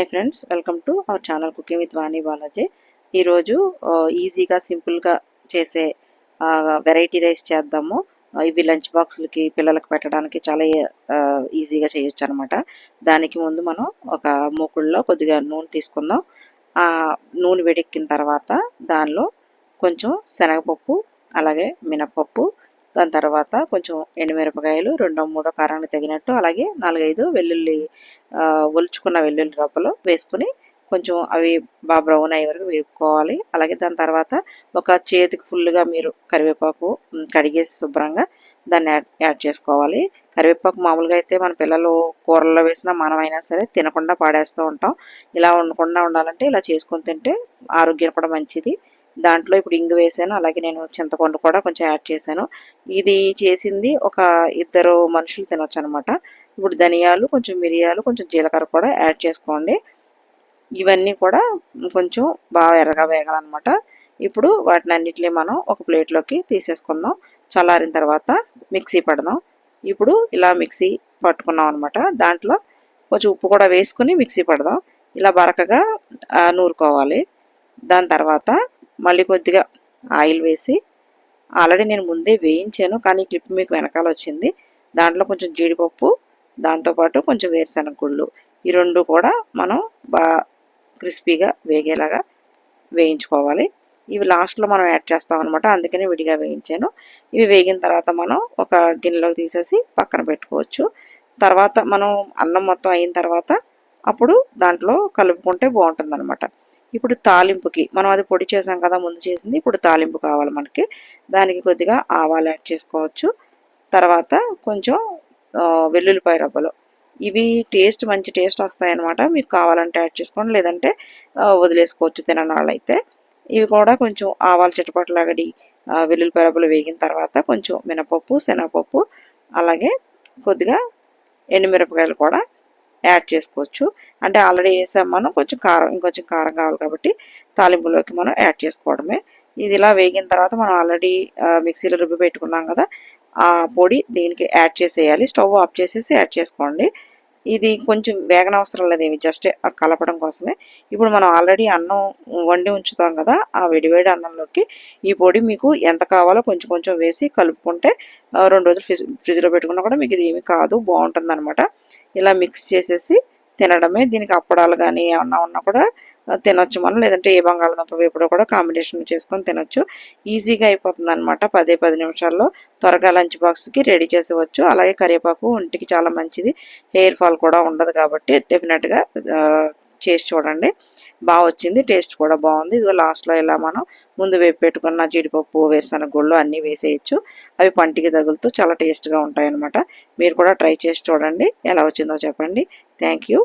Hi friends welcome to our channel cooking with Vani Balaji. ఈరోజు ఈజీగా సింపుల్గా చేసే వెరైటీ రైస్ చేద్దాము. ఇవి లంచ్ బాక్సులకి పిల్లలకు పెట్టడానికి చాలా ఈజీగా చేయొచ్చు అనమాట దానికి ముందు మనం ఒక మూకుడులో కొద్దిగా నూనె తీసుకుందాం. ఆ నూనె వేడెక్కిన తర్వాత దానిలో కొంచెం శనగపప్పు అలాగే మినపప్పు దాని తర్వాత కొంచెం ఎండుమిరపకాయలు రెండో మూడో కారానికి తగినట్టు అలాగే నాలుగైదు వెల్లుల్లి ఒలుచుకున్న వెల్లుల్లి రొప్పలు వేసుకుని కొంచెం అవి బాగా బ్రౌన్ అయ్యే వరకు వేపుకోవాలి. అలాగే దాని తర్వాత ఒక చేతికి ఫుల్గా మీరు కరివేపాకు కడిగేసి శుభ్రంగా దాన్ని యాడ్ యాడ్ చేసుకోవాలి. కరివేపాకు మామూలుగా అయితే మన పిల్లలు కూరల్లో వేసినా మనమైనా సరే తినకుండా పాడేస్తూ ఉంటాం. ఇలా ఉండకుండా ఉండాలంటే ఇలా చేసుకొని తింటే ఆరోగ్యం కూడా మంచిది. దాంట్లో ఇప్పుడు ఇంగు వేసాను అలాగే నేను చింతపండు కూడా కొంచెం యాడ్ చేశాను. ఇది చేసింది ఒక ఇద్దరు మనుషులు తినొచ్చు అనమాట ఇప్పుడు ధనియాలు కొంచెం మిరియాలు కొంచెం జీలకర్ర కూడా యాడ్ చేసుకోండి. ఇవన్నీ కూడా కొంచెం బాగా ఎర్రగా వేగాలన్నమాట ఇప్పుడు వాటిని అన్నిటినీ మనం ఒక ప్లేట్లోకి తీసేసుకుందాం. చల్లారిన తర్వాత మిక్సీ పడదాం. ఇప్పుడు ఇలా మిక్సీ పట్టుకున్నాం అనమాట దాంట్లో కొంచెం ఉప్పు కూడా వేసుకుని మిక్సీ పడదాం. ఇలా బరకగా నూరుకోవాలి. దాని తర్వాత మళ్ళీ కొద్దిగా ఆయిల్ వేసి ఆల్రెడీ నేను ముందే వేయించాను కానీ క్లిప్ మీకు వెనకాల వచ్చింది. దాంట్లో కొంచెం జీడిపప్పు దాంతోపాటు కొంచెం వేరుశనగ గుళ్ళు. ఈ రెండు కూడా మనం బా క్రిస్పీగా వేగేలాగా వేయించుకోవాలి. ఇవి లాస్ట్లో మనం యాడ్ చేస్తాం అనమాట అందుకని విడిగా వేయించాను. ఇవి వేగిన తర్వాత మనం ఒక గిన్నెలోకి తీసేసి పక్కన పెట్టుకోవచ్చు. తర్వాత మనం అన్నం మొత్తం అయిన తర్వాత అప్పుడు దాంట్లో కలుపుకుంటే బాగుంటుంది అనమాట ఇప్పుడు తాలింపుకి మనం అది పొడి చేసాం కదా ముందు చేసింది ఇప్పుడు తాలింపు కావాలి మనకి. దానికి కొద్దిగా ఆవాలు యాడ్ చేసుకోవచ్చు. తర్వాత కొంచెం వెల్లుల్లిపాయ రవ్వలు ఇవి టేస్ట్ మంచి టేస్ట్ వస్తాయి అనమాట మీకు కావాలంటే యాడ్ చేసుకోండి. లేదంటే వదిలేసుకోవచ్చు తినని వాళ్ళైతే ఇవి కూడా కొంచెం ఆవాలు చిటపట్లాగడి వెల్లుల్లి పరపులు వేగిన తర్వాత కొంచెం మినపప్పు శనగపప్పు అలాగే కొద్దిగా ఎండుమిరపకాయలు కూడా యాడ్ చేసుకోవచ్చు. అంటే ఆల్రెడీ వేసాం మనం కొంచెం కారం ఇంకొంచెం కారం కావాలి కాబట్టి తాలింపులోకి మనం యాడ్ చేసుకోవడమే. ఇది ఇలా వేగిన తర్వాత మనం ఆల్రెడీ మిక్సీలో రుబ్బి పెట్టుకున్నాం కదా ఆ పొడి దీనికి యాడ్ చేసేయాలి. స్టవ్ ఆఫ్ చేసేసి యాడ్ చేసుకోండి. ఇది కొంచెం వేగనవసరం లేదు ఇవి జస్ట్ కలపడం కోసమే. ఇప్పుడు మనం ఆల్రెడీ అన్నం వండి ఉంచుతాం కదా ఆ వేడివేడి అన్నంలోకి ఈ పొడి మీకు ఎంత కావాలో కొంచెం కొంచెం వేసి కలుపుకుంటే రెండు రోజులు ఫ్రిజ్ ఫ్రిడ్జ్లో పెట్టుకున్నా కూడా మీకు ఇది ఏమి కాదు బాగుంటుంది ఇలా మిక్స్ చేసేసి తినడమే. దీనికి అప్పడాలు కానీ ఏమన్నా ఉన్నా కూడా తినొచ్చు మనం. లేదంటే ఏ బంగాళదుంప వేపుడు కూడా కాంబినేషన్ చేసుకొని తినొచ్చు. ఈజీగా అయిపోతుంది అనమాట పదే పది నిమిషాల్లో. త్వరగా లంచ్ బాక్స్కి రెడీ చేసేవచ్చు. అలాగే కరివేపాకు ఒంటికి చాలా మంచిది. హెయిర్ ఫాల్ కూడా ఉండదు కాబట్టి డెఫినెట్గా చేసి చూడండి. బాగా వచ్చింది. టేస్ట్ కూడా బాగుంది. ఇదిగో లాస్ట్లో ఇలా మనం ముందు వేపు పెట్టుకున్న జీడిపప్పు వేరుశనగ గుళ్ళు అన్నీ వేసేయచ్చు. అవి పంటికి తగులుతూ చాలా టేస్ట్గా ఉంటాయి అనమాట మీరు కూడా ట్రై చేసి చూడండి. ఎలా వచ్చిందో చెప్పండి. Thank you.